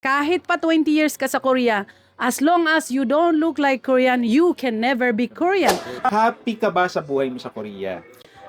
Kahit pa 20 years ka sa Korea, as long as you don't look like Korean, you can never be Korean. Happy ka ba sa buhay mo sa Korea?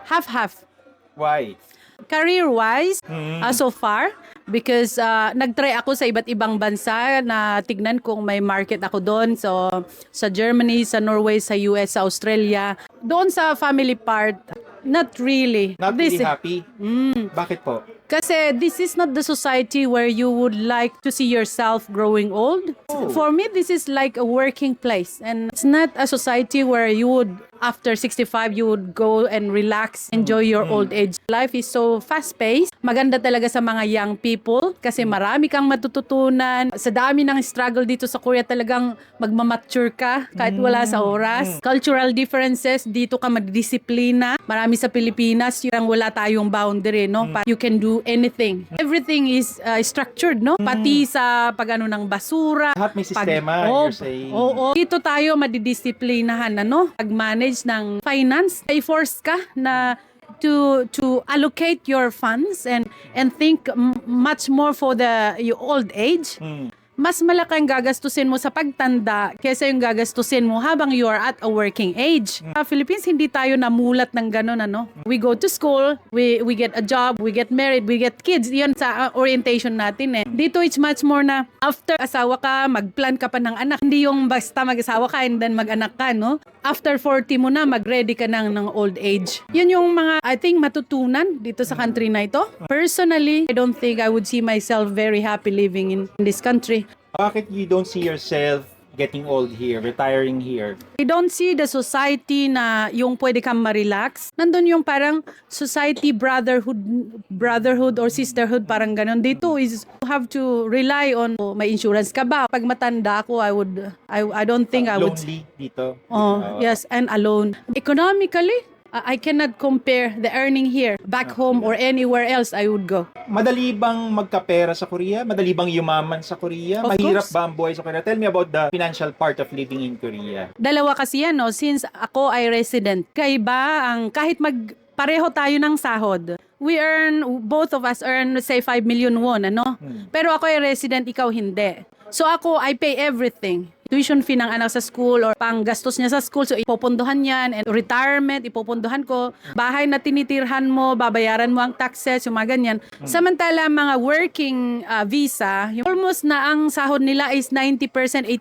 Half-half. Why? Career-wise, Mm. uh, so far, because uh, nag-try ako sa iba't ibang bansa na tignan kung may market ako doon. So, sa Germany, sa Norway, sa US, sa Australia. Doon sa family part, not really. Not This- really happy? Mm. Bakit po? Kasi this is not the society where you would like to see yourself growing old. Oh. For me, this is like a working place. And it's not a society where you would, after 65, you would go and relax, enjoy your old age. Life is so fast-paced. Maganda talaga sa mga young people kasi marami kang matututunan. Sa dami ng struggle dito sa Korea, talagang magmamature ka kahit wala sa oras. Cultural differences, dito ka madidisiplina. Marami sa Pilipinas, yung wala tayong boundary, no? Pa- You can do anything. Everything is uh, structured, no? Pati sa pagano ng basura. Lahat may pag- sistema, Oo, you're saying. Oo, dito tayo madidisiplinahan, ano? Pag-manage ng finance. I-force ka na to to allocate your funds and and think m- much more for the your old age Mm. Mas malaki ang gagastusin mo sa pagtanda kaysa yung gagastusin mo habang you are at a working age. Sa Philippines, hindi tayo namulat ng ganun, ano. We go to school, we we get a job, we get married, we get kids. Yun sa uh, orientation natin eh. Dito, it's much more na after asawa ka, mag-plan ka pa ng anak. Hindi yung basta mag-asawa ka and then mag-anak ka, no? After 40 mo na, mag-ready ka ng, ng old age. Yun yung mga, I think, matutunan dito sa country na ito. Personally, I don't think I would see myself very happy living in, in this country. Bakit you don't see yourself getting old here, retiring here? I don't see the society na yung pwede kang ma-relax. Nandun yung parang society brotherhood brotherhood or sisterhood parang ganun. Dito is you have to rely on oh, may insurance ka ba? Pag matanda ako, I would I I don't think I would Lonely dito? Oh, Uh, yes, and alone. Economically, I cannot compare the earning here back home or anywhere else I would go. Madali bang magkapera sa Korea? Madali bang yumaman sa Korea? Of Mahirap course. ba ang buhay sa Korea? Tell me about the financial part of living in Korea. Dalawa kasi yan, no? Since ako ay resident, kaiba ang kahit mag pareho tayo ng sahod. We earn, both of us earn, say, 5 million won, ano? Pero ako ay resident, ikaw hindi. So ako, I pay everything. Tuition fee ng anak sa school or pang gastos niya sa school. So ipopunduhan yan. And retirement, ipopunduhan ko. Bahay na tinitirhan mo, babayaran mo ang taxes, yung mga ganyan. Samantala, mga working uh, visa, yung almost na ang sahod nila is 90%,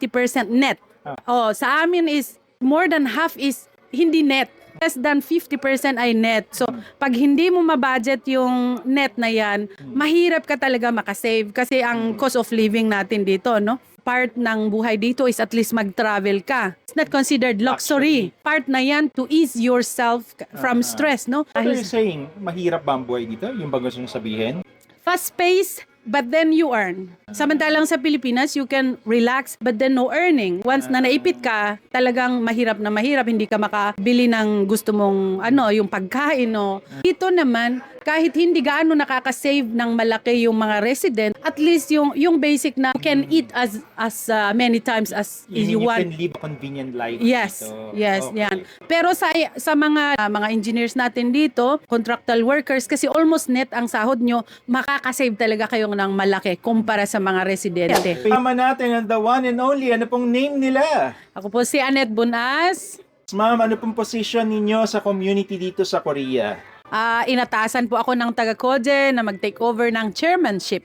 80% net. Oh, sa amin is more than half is hindi net. Less than 50% ay net. So, pag hindi mo mabudget yung net na yan, mahirap ka talaga makasave kasi ang cost of living natin dito, no? Part ng buhay dito is at least mag-travel ka. It's not considered luxury. Part na yan to ease yourself from stress, no? What are you saying? Mahirap ba ang buhay dito? Yung ba gusto nyo sabihin? fast pace, but then you earn. Samantalang sa Pilipinas, you can relax, but then no earning. Once na naipit ka, talagang mahirap na mahirap, hindi ka makabili ng gusto mong, ano, yung pagkain, no. Dito naman, kahit hindi gaano nakaka-save ng malaki yung mga resident, at least yung yung basic na you can eat as as uh, many times as You, you want. you can live a convenient life Yes, dito. yes, Okay. yan. Pero sa sa mga uh, mga engineers natin dito, contractual workers kasi almost net ang sahod nyo, makakasave talaga kayo ng malaki kumpara sa mga residente. Tama natin ang the one and only. Ano pong name nila? Ako po si Annette Bunas. Ma'am, ano pong position ninyo sa community dito sa Korea? Ah, inatasan po ako ng taga Koje na mag-take over ng chairmanship.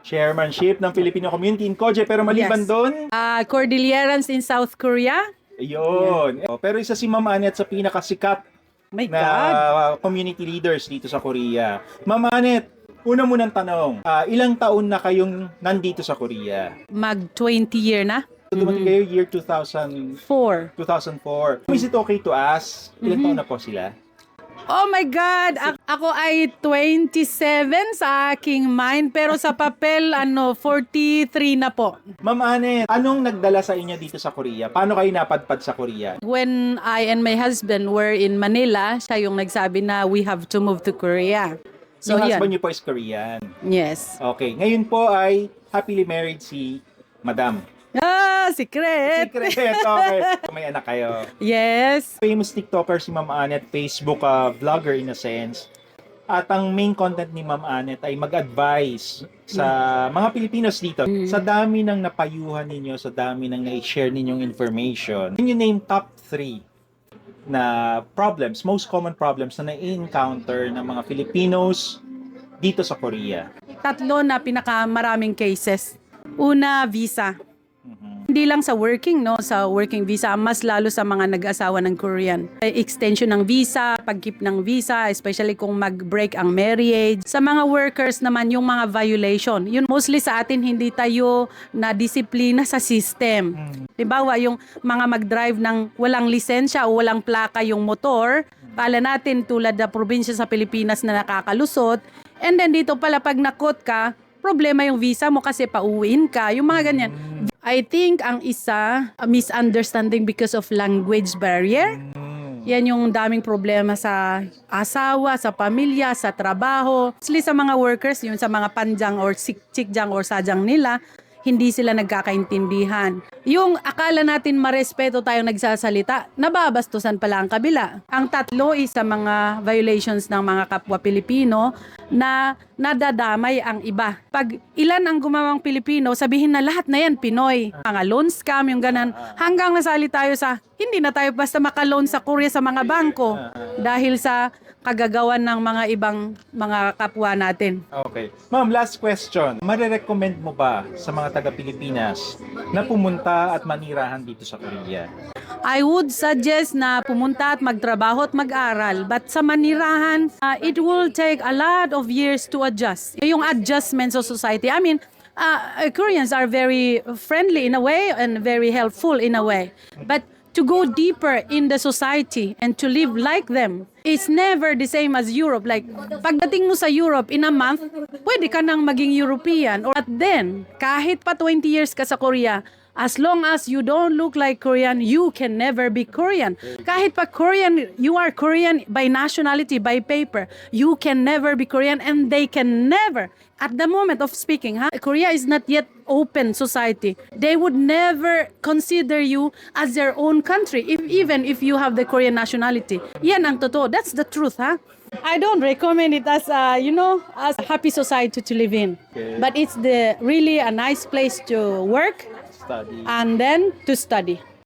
Chairmanship ng Filipino community in Koje. Pero maliban Yes. doon, Ah, Cordillerans in South Korea. ayun. Pero isa si Ma'am Anet sa pinakasikat My na God. community leaders dito sa Korea. Ma'am Anet, una munang tanong, ah, ilang taon na kayong nandito sa Korea? Mag 20 year na. Dumating kayo year 2000, Four. 2004. Is it okay to ask? Ilang taon na po sila? Oh my God! A- ako ay 27 sa aking mind, pero sa papel, ano, 43 na po. Ma'am Anet, anong nagdala sa inyo dito sa Korea? Paano kayo napadpad sa Korea? When I and my husband were in Manila, siya yung nagsabi na we have to move to Korea. So, Yung yan. husband niyo po is Korean. Yes. Okay, ngayon po ay happily married si Madam. Ah, secret! Secret, okay. May anak kayo. Yes. Famous TikToker si Ma'am Anet, Facebook uh, vlogger in a sense. At ang main content ni Ma'am Anet ay mag-advise sa mga Pilipinos dito. Sa dami ng napayuhan ninyo, sa dami ng na-share ninyong information, can you name top 3 na problems, most common problems na na-encounter ng mga Filipinos dito sa Korea? Tatlo na pinakamaraming cases. Una, visa. Hindi lang sa working, no? Sa working visa, mas lalo sa mga nag-asawa ng Korean. Eh, Extension ng visa, pag-keep ng visa, especially kung mag-break ang marriage. Sa mga workers naman, yung mga violation. Yun mostly sa atin, hindi tayo na disiplina sa system. Halimbawa, yung mga mag-drive ng walang lisensya o walang plaka yung motor, kala natin tulad na probinsya sa Pilipinas na nakakalusot, and then dito pala pag nakot ka, problema yung visa mo kasi pauwiin ka, yung mga ganyan. I think ang isa, a misunderstanding because of language barrier. Yan yung daming problema sa asawa, sa pamilya, sa trabaho. Mostly sa mga workers, yun sa mga panjang or sik- chikjang or sajang nila, hindi sila nagkakaintindihan. Yung akala natin marespeto tayong nagsasalita, nababastusan pala ang kabila. Ang tatlo is sa mga violations ng mga kapwa Pilipino na nadadamay ang iba. Pag ilan ang gumawang Pilipino, sabihin na lahat na yan Pinoy. Mga loan scam, yung ganan. Hanggang nasali tayo sa, hindi na tayo basta makaloan sa Korea sa mga bangko dahil sa kagagawan ng mga ibang mga kapwa natin. Okay. Ma'am, last question. Marirecommend mo ba sa mga taga-Pilipinas na pumunta at manirahan dito sa Korea? I would suggest na pumunta at magtrabaho at mag-aral. But sa manirahan, uh, it will take a lot of years to adjust. Yung adjustment sa society. I mean, uh, Koreans are very friendly in a way and very helpful in a way. But to go deeper in the society and to live like them, it's never the same as Europe. Like, pagdating mo sa Europe, in a month, pwede ka nang maging European. Or at then, kahit pa 20 years ka sa Korea, As long as you don't look like Korean, you can never be Korean. Kahit pa Korean, you are Korean by nationality, by paper. You can never be Korean and they can never. At the moment of speaking, ha, Korea is not yet open society. They would never consider you as their own country, if, even if you have the Korean nationality. Yan ang totoo. That's the truth, ha? I don't recommend it as a, you know, as a happy society to live in. Okay. But it's the really a nice place to work Study. and then to study.